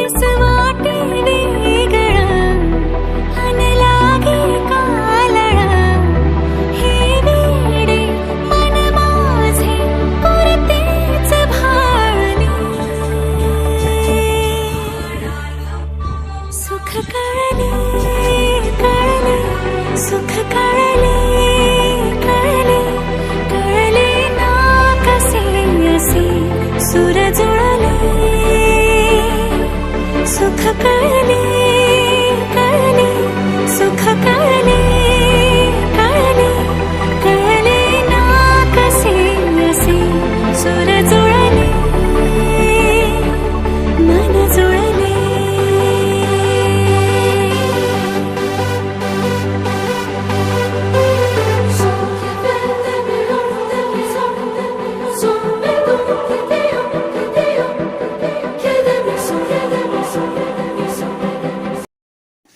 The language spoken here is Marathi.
you this सुख कळले कळले